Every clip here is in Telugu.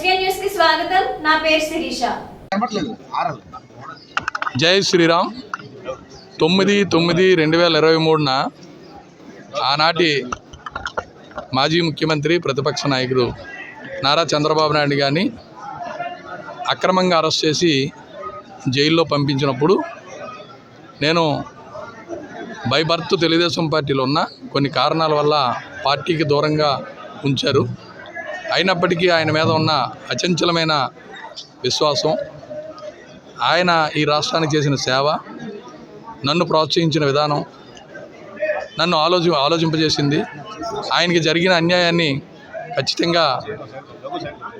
నమస్కారం ఎస్వీఎన్ న్యూస్కి స్వాగతం. నా పేరు శిరీష. కనపట్లేదు ఆరదు జై శ్రీరామ్. తొమ్మిది తొమ్మిది రెండు వేల ఇరవై మూడున ఆనాటి మాజీ ముఖ్యమంత్రి ప్రతిపక్ష నాయకుడు నారా చంద్రబాబు నాయుడు గారిని అక్రమంగా అరెస్ట్ చేసి జైల్లో పంపించినప్పుడు నేను బై బర్త్ తెలుగుదేశం పార్టీలో ఉన్న కొన్ని కారణాల వల్ల పార్టీకి దూరంగా ఉంచారు. అయినప్పటికీ ఆయన మీద ఉన్న అచంచలమైన విశ్వాసం ఆయన ఈ రాష్ట్రానికి చేసిన సేవ నన్ను ప్రోత్సహించిన విధానం నన్ను ఆలోచి ఆలోచింపజేసింది ఆయనకి జరిగిన అన్యాయాన్ని ఖచ్చితంగా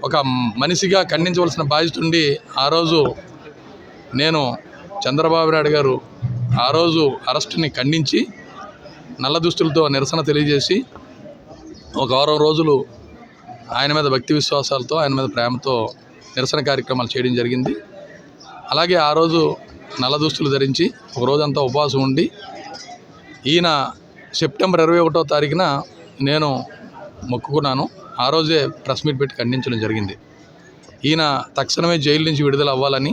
ఒక మనిషిగా ఖండించవలసిన బాధ్యత ఉండి ఆ రోజు నేను చంద్రబాబు నాయుడు గారు ఆ రోజు అరెస్టుని ఖండించి నల్ల దుస్తులతో నిరసన తెలియజేసి ఒక వారం రోజులు ఆయన మీద భక్తి విశ్వాసాలతో ఆయన మీద ప్రేమతో నిరసన కార్యక్రమాలు చేయడం జరిగింది. అలాగే ఆ రోజు నల్ల దుస్తులు ధరించి ఒక రోజంతా ఉపవాసం ఉండి ఈయన సెప్టెంబర్ ఇరవై ఒకటో తారీఖున నేను మొక్కుకున్నాను. ఆ రోజే ప్రెస్ మీట్ పెట్టి ఖండించడం జరిగింది. ఈయన తక్షణమే జైలు నుంచి విడుదల అవ్వాలని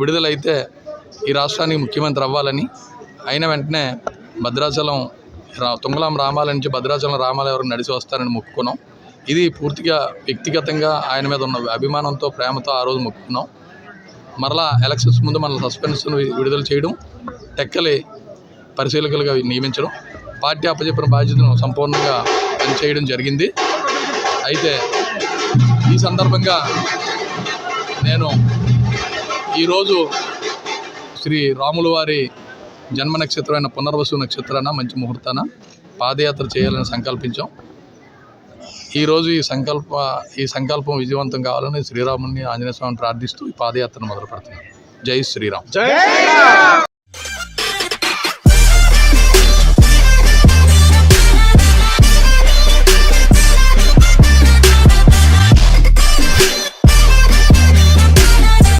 విడుదలైతే ఈ రాష్ట్రానికి ముఖ్యమంత్రి అవ్వాలని అయిన వెంటనే భద్రాచలం రా తుంగలాం రామాల నుంచి భద్రాచలం రామాల వరకు నడిచి వస్తారని మొక్కుకున్నాం. ఇది పూర్తిగా వ్యక్తిగతంగా ఆయన మీద ఉన్న అభిమానంతో ప్రేమతో ఆ రోజు మొక్కుకున్నాం. మరలా ఎలక్షన్స్ ముందు మన సస్పెన్షన్ విడుదల చేయడం టెక్కలి పరిశీలకులుగా నియమించడం పార్టీ అప్పచెప్పిన బాధ్యతను సంపూర్ణంగా పనిచేయడం జరిగింది. అయితే ఈ సందర్భంగా నేను ఈరోజు శ్రీ రాముల వారి జన్మ నక్షత్రమైన పునర్వసు నక్షత్రాన మంచి ముహూర్తాన పాదయాత్ర చేయాలని సంకల్పించాం. ఈరోజు ఈ సంకల్ప ఈ సంకల్పం విజయవంతం కావాలని శ్రీరాముని ఆంజనేయ స్వామిని ప్రార్థిస్తూ ఈ పాదయాత్రను మొదలు పెడుతున్నాను జై శ్రీరామ్!